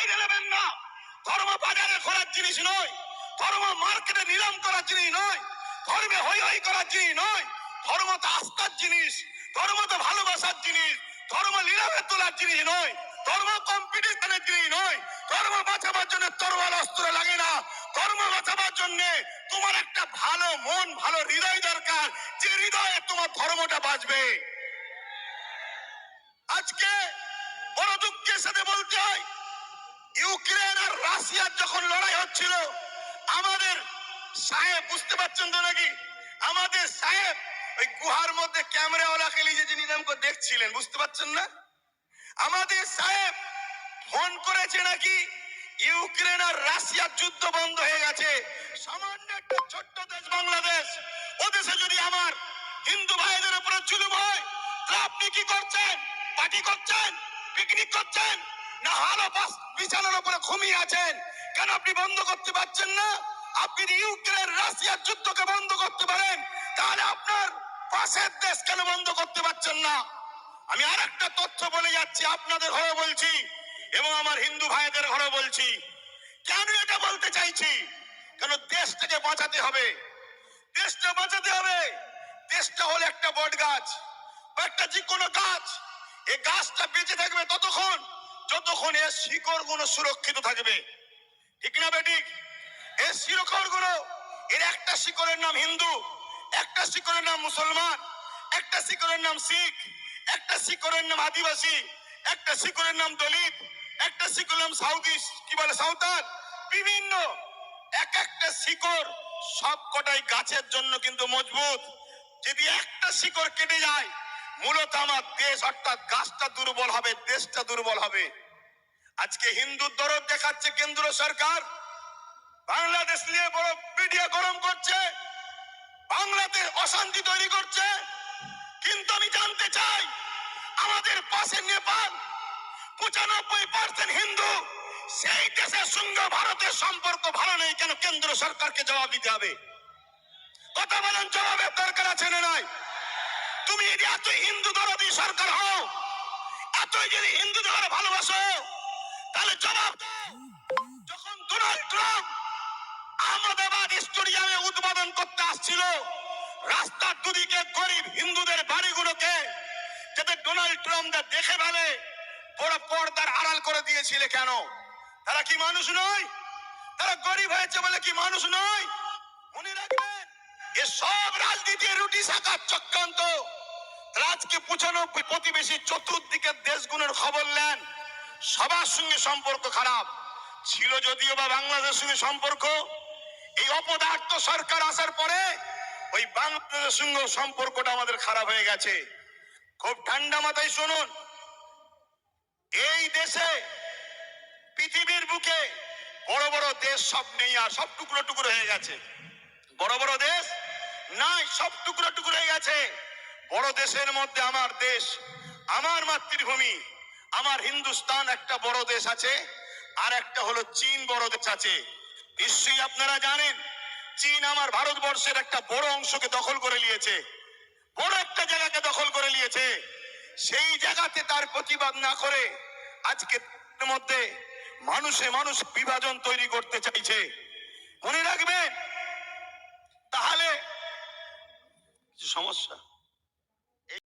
বাইরে নেবেন না। ধর্ম বাজারে করার জিনিস নয় ধর্ম মার্কেটে নিলাম করার জিনিস নয়, ধর্মে হই হই করার জিনিস নয় ধর্ম তো আস্থার জিনিস ধর্ম তো ভালোবাসার জিনিস, ধর্ম নিলামে তোলার জিনিস নয়, ধর্ম কম্পিটিশনের জিনিস নয়, ধর্ম বাঁচাবার জন্য তরোয়াল অস্ত্র লাগে না, ধর্ম বাঁচাবার জন্য তোমার একটা ভালো মন, ভালো হৃদয় দরকার, যে হৃদয়ে তোমার ধর্মটা বাঁচবে। আজকে বড় দুঃখের সাথে বলতে হয় ইউক্রেন আর রাশিয়ার যখন লড়াই হচ্ছিল, আমাদের সাহেব বুঝতে পারছেন তো নাকি? আমাদের সাহেব ওই গুহার মধ্যে ক্যামেরাওয়ালাকে নিজে যিনি নাম করে দেখছিলেন, বুঝতে পারছেন না? আমাদের সাহেব ফোন করেছে নাকি, ইউক্রেন আর রাশিয়ার যুদ্ধ বন্ধ হয়ে গেছে, সামান্য একটা ছোট্ট দেশ বাংলাদেশ, ও দেশে যদি আমার হিন্দু ভাইদের উপরে জুলুম হয়, তা আপনি কি করছেন? পার্টি করছেন? পিকনিক করছেন? না হালো বাস বিছানার উপরে ঘুমিয়ে আছেন। কেন আপনি বন্ধ করতে পারছেন না? আপনি ইউক্রেন রাশিয়ার যুদ্ধকে বন্ধ করতে পারেন, তাহলে আপনার পাশের দেশ কেন বন্ধ করতে পারছেন না? আমি আর একটা তথ্য বলে যাচ্ছি, আপনাদের ঘরে বলছি এবং আমার হিন্দু ভাইদের ঘরে বলছি। কেন এটা বলতে চাইছি? কেন দেশটাকে বাঁচাতে হবে? দেশটা বাঁচাতে হবে। দেশটা হলো একটা বট গাছ বা একটা যে কোনো গাছ। এই গাছটা বেঁচে থাকবে ততক্ষণ। যতক্ষণ এর শিকড়গুলো সুরক্ষিত থাকবে, ঠিক না বেঠিক এর শিকড়গুলো এর একটা শিকড়ের নাম হিন্দু, একটা শিকড়ের নাম মুসলমান, একটা শিকড়ের নাম শিখ, একটা শিকড়ের নাম আদিবাসী, একটা শিকড়ের নাম দলিত, একটা শিকড়ের নাম সাউদি, কি বলে সাঁওতাল? বিভিন্ন, এক একটা শিকড় সব কটাই গাছের জন্য কিন্তু মজবুত। যদি একটা শিকড় কেটে যায় মূলত আমার দেশ অর্থাৎ গাছটা দুর্বল হবে, দেশটা দুর্বল হবে। আজকে হিন্দু দরদ দেখাচ্ছে কেন্দ্র সরকার। বাংলাদেশ নিয়ে বড় মিডিয়া গরম করছে বাংলাদেশ অশান্তি তৈরি করছে। কিন্তু আমি জানতে চাই, আমাদের পাশে নেপাল পঁচানব্বই পার্সেন্ট হিন্দু, সেই দেশের সঙ্গে ভারতের সম্পর্ক ভালো নেই, কেন কেন্দ্র সরকারকে জবাব দিতে হবে? কথা বলেন জবাবের দরকার আছে না নাই? তুমি যদি এত হিন্দু দরদি সরকার হও, এতই যদি হিন্দু ধরে ভালোবাসো, তাহলে জবাব যখন ডোনাল্ড ট্রাম্প আহমেদাবাদ স্টেডিয়ামে উদ্বোধন করতে আসছিল, রাস্তার দুদিকে গরিব হিন্দুদের বাড়িগুলোকে যাতে ডোনাল্ড ট্রাম্প দেখে ফেলে, বড় পর্দার আড়াল করে দিয়েছিলে কেন? তারা কি মানুষ নয়? তারা গরিব হয়েছে বলে কি মানুষ নয়? মনে রাখবেন, এ সব রাজনীতির রুটি শাখার চক্রান্ত। আজকে পঁচানব্বই প্রতিবেশী চতুর্দিকের দেশগুলোর খবর নেন। সবার সঙ্গে সম্পর্ক খারাপ। ছিল যদিও বা বাংলাদেশের সঙ্গে সম্পর্ক, এই অপদার্থ সরকার আসার পরে ওই বাংলাদেশের সঙ্গে সম্পর্কটা আমাদের খারাপ হয়ে গেছে। খুব ঠান্ডা মাথায় শুনুন, এই দেশে, পৃথিবীর বুকে বড় বড় দেশ সব নেই আর সব টুকরো টুকরো হয়ে গেছে। বড় বড় দেশ নাই, সব টুকরো টুকরো হয়ে গেছে। বড় দেশের মধ্যে আমার দেশ, আমার মাতৃভূমি, আমার হিন্দুস্তান একটা বড় দেশ আছে, আর একটা হলো চীন বড় দেশ আছে। নিশ্চয়ই আপনারা জানেন, চীন আমার ভারতবর্ষের একটা বড় অংশকে দখল করে নিয়েছে, বড় একটা জায়গাকে দখল করে নিয়েছে। সেই জায়গাতে তার প্রতিবাদ না করে আজকে মধ্যে মানুষে মানুষ বিভাজন তৈরি করতে চাইছে